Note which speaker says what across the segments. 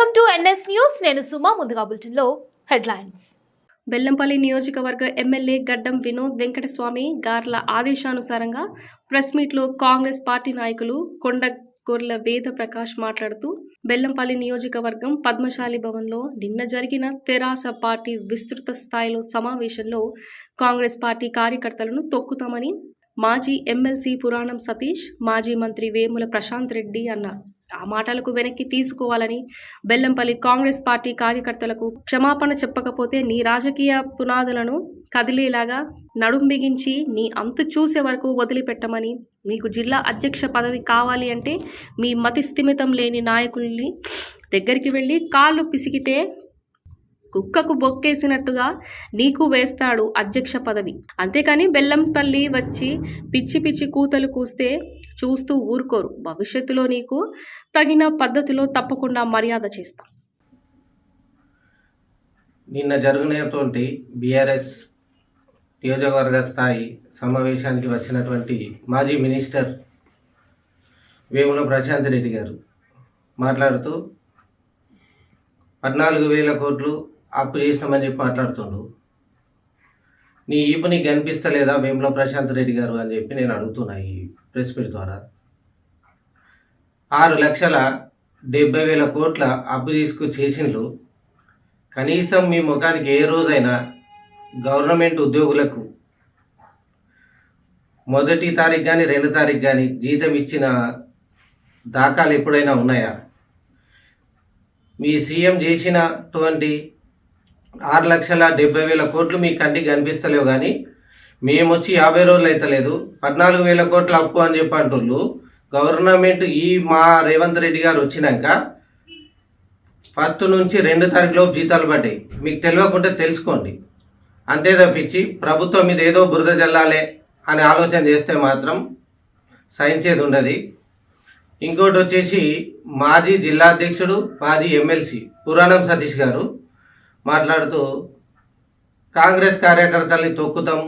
Speaker 1: NS news. నేను సుమా ముందుగా బులెటిన్లో హెడ్లైన్స్.
Speaker 2: బెల్లంపల్లి నియోజకవర్గ ఎమ్మెల్యే గడ్డం వినోద్ వెంకటస్వామి గార్ల ఆదేశానుసారంగా ప్రెస్ మీట్లో కాంగ్రెస్ పార్టీ నాయకులు కొండ గొర్ల వేద ప్రకాష్ మాట్లాడుతూ బెల్లంపల్లి నియోజకవర్గం పద్మశాలి భవన్లో నిన్న జరిగిన తెరాస పార్టీ విస్తృత స్థాయిలో సమావేశంలో కాంగ్రెస్ పార్టీ కార్యకర్తలను తొక్కుతామని మాజీ ఎమ్మెల్సీ పురాణం సతీష్ మాజీ మంత్రి వేముల ప్రశాంత్ రెడ్డి అన్నారు. ఆ మాటలకు వెనక్కి తీసుకోవాలని బెల్లంపల్లి కాంగ్రెస్ పార్టీ కార్యకర్తలకు క్షమాపణ చెప్పకపోతే నీ రాజకీయ పునాదులను కదిలేలాగా నడుం బిగించి నీ అంతు చూసే వరకు వదిలిపెట్టమని మీకు జిల్లా అధ్యక్ష పదవి కావాలి అంటే మీ మతి స్థిమితం లేని నాయకుల్ని దగ్గరికి వెళ్ళి కాళ్ళు పిసికితే కుక్కకు బొక్కేసినట్టుగా నీకు వేస్తాడు అధ్యక్ష పదవి. అంతేకాని బెల్లంపల్లి వచ్చి పిచ్చి పిచ్చి కూతలు కూస్తే చూస్తూ ఊరుకోరు. భవిష్యత్తులో నీకు తగిన పద్ధతిలో తప్పకుండా మర్యాద చేస్తా.
Speaker 3: నిన్న జరిగినటువంటి బీఆర్ఎస్ నియోజకవర్గ స్థాయి సమావేశానికి వచ్చినటువంటి మాజీ మినిస్టర్ వేముల ప్రశాంత్ రెడ్డి గారు మాట్లాడుతూ పద్నాలుగు వేల కోట్లు అప్పు చేసినామని చెప్పి మాట్లాడుతుండు. నీ ఈపు నీకు కనిపిస్తలేదా వేముల ప్రశాంత్ రెడ్డి గారు అని చెప్పి నేను అడుగుతున్నా ఈ ప్రెస్ మీట్ ద్వారా. ఆరు లక్షల డెబ్బై వేల కోట్ల అప్పు తీసుకు చేసిండ్రు కనీసం మీ ముఖానికి ఏ రోజైనా గవర్నమెంట్ ఉద్యోగులకు మొదటి తారీఖు కానీ రెండు తారీఖు కానీ జీతం ఇచ్చిన దాఖలు ఎప్పుడైనా ఉన్నాయా? మీ సీఎం చేసినటువంటి ఆరు లక్షల డెబ్బై వేల కోట్లు మీ కంటికి కనిపిస్తలేవు కానీ మేము వచ్చి యాభై రోజులు అవుతలేదు పద్నాలుగు వేల కోట్ల అప్పు అని చెప్పి అంటుళ్ళు గవర్నమెంట్ ఈ మా రేవంత్ రెడ్డి గారు వచ్చినాక ఫస్ట్ నుంచి రెండు తారీఖులోపు జీతాలు పడ్డాయి. మీకు తెలియకుంటే తెలుసుకోండి. అంతే తప్పించి ప్రభుత్వం మీద ఏదో బురద జల్లాలే అని ఆలోచన చేస్తే మాత్రం సహించేది ఉండదు. ఇంకోటి వచ్చేసి మాజీ జిల్లా అధ్యక్షుడు మాజీ ఎమ్మెల్సీ పురాణం సతీష్ గారు మాట్లాడుతూ కాంగ్రెస్ కార్యకర్తల్ని తొక్కుతాం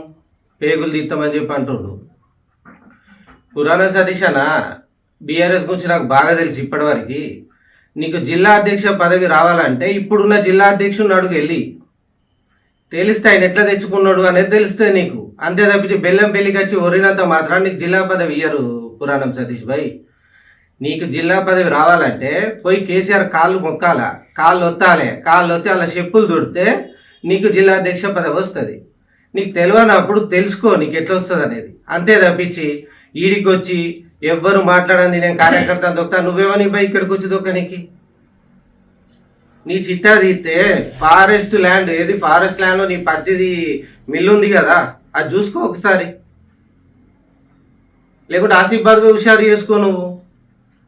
Speaker 3: పేగులు తీస్తామని చెప్పి అంటుండు. పురాణ సతీష్ అన్న బీఆర్ఎస్ గురించి నాకు బాగా తెలుసు ఇప్పటివరకు. నీకు జిల్లా అధ్యక్ష పదవి రావాలంటే ఇప్పుడున్న జిల్లా అధ్యక్షుని అడుగు వెళ్ళి. తెలిస్తే ఆయన ఎట్లా తెచ్చుకున్నాడు అనేది తెలిస్తే నీకు. అంతే తప్పించి బెల్లం పెళ్ళికి వచ్చి ఒరినంత మాత్రం నీకు జిల్లా పదవి ఇయ్యరు పురాణం సతీష్ భాయ్. నీకు జిల్లా పదవి రావాలంటే పోయి కేసీఆర్ కాళ్ళు మొక్కాల? కాళ్ళు ఒత్తాలే. కాళ్ళు ఒత్తి అలా చెప్పులు దొడితే నీకు జిల్లా అధ్యక్ష పదవి వస్తుంది. నీకు తెలియనప్పుడు తెలుసుకో నీకు ఎట్లా వస్తుంది అనేది. అంతే తప్పించి ఈడికి వచ్చి ఎవ్వరు మాట్లాడండి నేను కార్యకర్త దొక్తా నువ్వేమని పోయి ఇక్కడికి వచ్చి దొక్కనికి నీ చిట్టా తీస్తే ఫారెస్ట్ ల్యాండ్ ఏది ఫారెస్ట్ ల్యాండ్లో నీ పత్తిది మిల్లు ఉంది కదా అది చూసుకో ఒకసారి. లేకుంటే ఆసిఫాబాద్ పోయి హుషారు చేసుకో నువ్వు.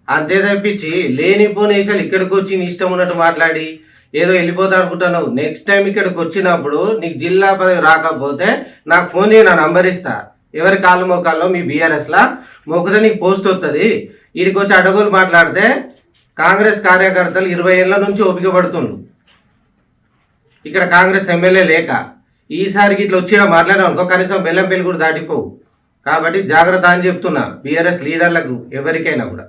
Speaker 3: అంతే తప్పించి లేనిపోని వేసాలు ఇక్కడికి వచ్చి నీ ఇష్టం ఉన్నట్టు మాట్లాడి ఏదో వెళ్ళిపోతా అనుకుంటున్నావు. నెక్స్ట్ టైం ఇక్కడికి వచ్చినప్పుడు నీకు జిల్లా పదవి రాకపోతే నాకు ఫోన్ చేయి నా నంబర్ ఇస్తా. ఎవరి కాళ్ళు మోకాల్లో మీ బీఆర్ఎస్లా మొక్కుతే నీకు పోస్ట్ వస్తుంది వీడికి వచ్చి అడగులు మాట్లాడితే కాంగ్రెస్ కార్యకర్తలు ఇరవై ఏళ్ళ నుంచి ఓపిక పడుతుండు ఇక్కడ కాంగ్రెస్ ఎమ్మెల్యే లేక ఈసారికి ఇట్లా వచ్చినా మాట్లాడాం అనుకో కనీసం బెల్లం పెళ్ళి కూడా దాటిపోవు. కాబట్టి జాగ్రత్త అని చెప్తున్నా. బీఆర్ఎస్ లీడర్లకు ఎవరికైనా కూడా.